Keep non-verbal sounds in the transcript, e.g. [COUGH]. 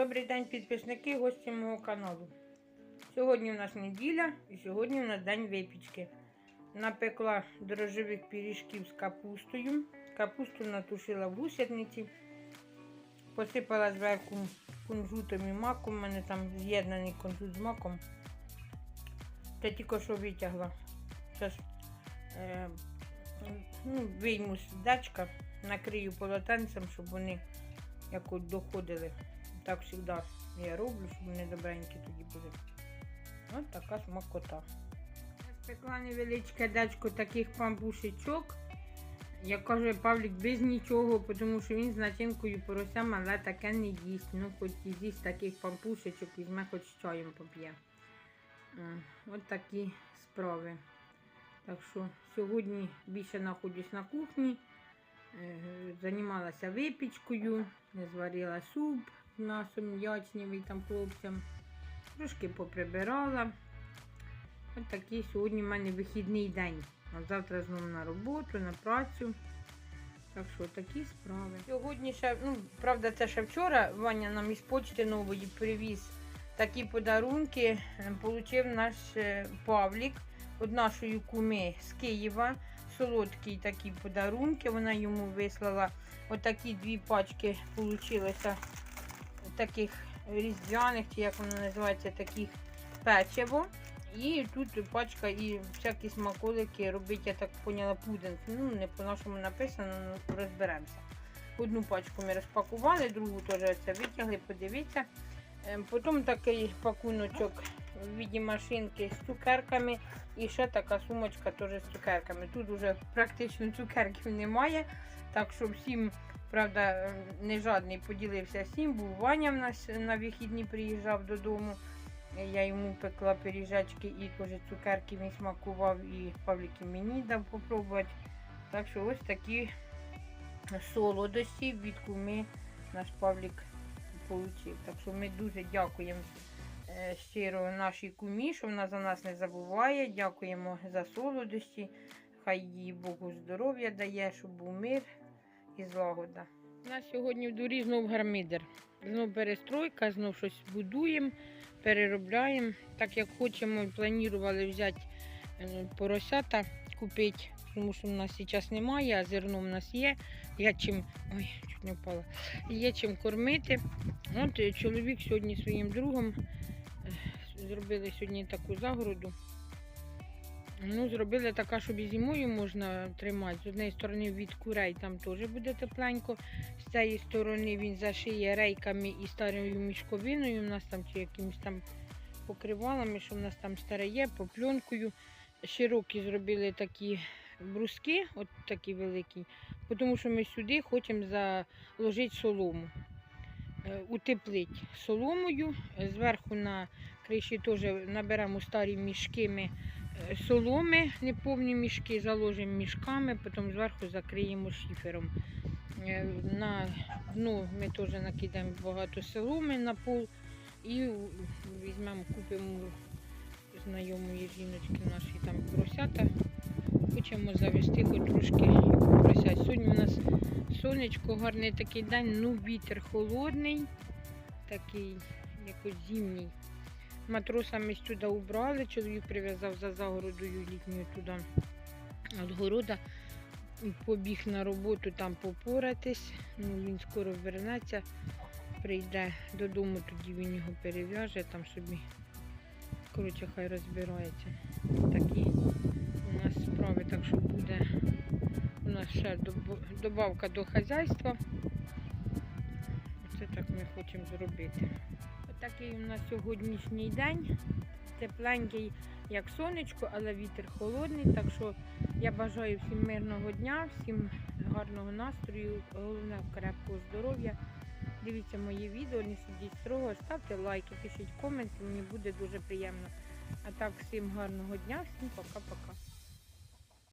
Добрий день, підписники, гості мого каналу. Сьогодні у нас неділя і сьогодні у нас день випічки. Напекла дрожжевих пиріжків з капустою. Капусту натушила в гусениці. Посипала зверху кунжутом і маком. У мене там з'єднаний кунжут з маком. Та тільки що витягла. Зараз е, ну, вийму з дачка, накрию полотенцем, щоб вони якось доходили. Так завжди я роблю, щоб вони добренькі тоді були. Ось така смакота. Спекла невеличке дечко таких пампушечок. Як каже Павлік, без нічого, тому що він з начинкою поросям, але таке не їсть. Ну, хоч і з'їсть таких пампушечок, візьме, хоч чаєм поп'є. От такі справи. Так що сьогодні більше знаходжусь на кухні. Е, Займалася випічкою, зварила суп з м'ясом ячневий там хлопцям. Трошки поприбирала. Ось такий сьогодні в мене вихідний день. А завтра знову на роботу, на працю. Так що такі справи. Сьогодні ще, ну, правда, це ще вчора Ваня нам із почти нової привіз такі подарунки. Е, Получив наш е, Павлік від нашої куми з Києва. Солодкі такі подарунки. Вона йому вислала отакі дві пачки получилося таких різдвяних, чи як воно називається, таких печиво. І тут пачка і всякі смаколики робить, я так поняла, пудинг. Ну, не по-нашому написано, ну розберемося. Одну пачку ми розпакували, другу теж це витягли, подивіться. Ем, Потім такий пакуночок в віді машинки з цукерками. І ще така сумочка теж з цукерками. Тут вже практично цукерків [LAUGHS] немає. Так що всім, правда, не жадний поділився всім. Був Ваня в нас на вихідні приїжджав додому. Я йому пекла пиріжечки і теж цукерки він смакував, і Павлік і мені дав попробувати. Так що ось такі солодості від куми наш Павлік отримав. Так що ми дуже дякуємо щиро нашій кумі, що вона за нас не забуває. Дякуємо за солодості. Хай їй Богу здоров'я дає, щоб був мир і злагода. У нас сьогодні в дворі знов гармидер. Знов перестройка, знов щось будуємо, переробляємо. Так як хочемо, планували взяти е, поросята, купити, тому що в нас зараз немає, а зерно в нас є. Я чим. Ой, чуть не впала. Є чим кормити. От е, чоловік сьогодні своїм другом е, зробили сьогодні таку загороду. Ну, зробили така, щоб і зимою можна тримати. З однієї сторони від курей там теж буде тепленько. З цієї сторони він зашиє рейками і старою мішковиною. У нас там чи якимось там покривалами, що в нас там старе є, попльонкою. Широкі зробили такі бруски, от такі великі, тому що ми сюди хочемо заложити солому. Е, Утеплити соломою. Зверху на криші теж наберемо старі мішки ми е, соломи, неповні мішки, заложимо мішками, потім зверху закриємо шифером. Е, На дно ми теж накидаємо багато соломи на пол і візьмемо, купимо знайомої жіночки наші там поросята. Хочемо завести хоч трошки поросят. Сьогодні у нас сонечко, гарний такий день, ну вітер холодний, такий якось зимній. Матроса ми сюди убрали, чоловік прив'язав за загородою літньою туди від города. Побіг на роботу там попоратись. Ну, він скоро вернеться, прийде додому, тоді він його перев'яже, там собі. Коротше, хай розбирається. Такі у нас справи, так що буде у нас ще доб- добавка до хазяйства. Це так ми хочемо зробити. Отакий у нас сьогоднішній день. Тепленький, як сонечко, але вітер холодний. Так що я бажаю всім мирного дня, всім гарного настрою, головне крепкого здоров'я. Дивіться мої відео, не сидіть строго, ставте лайки, пишіть коменти, мені буде дуже приємно. А так, всім гарного дня, всім пока-пока.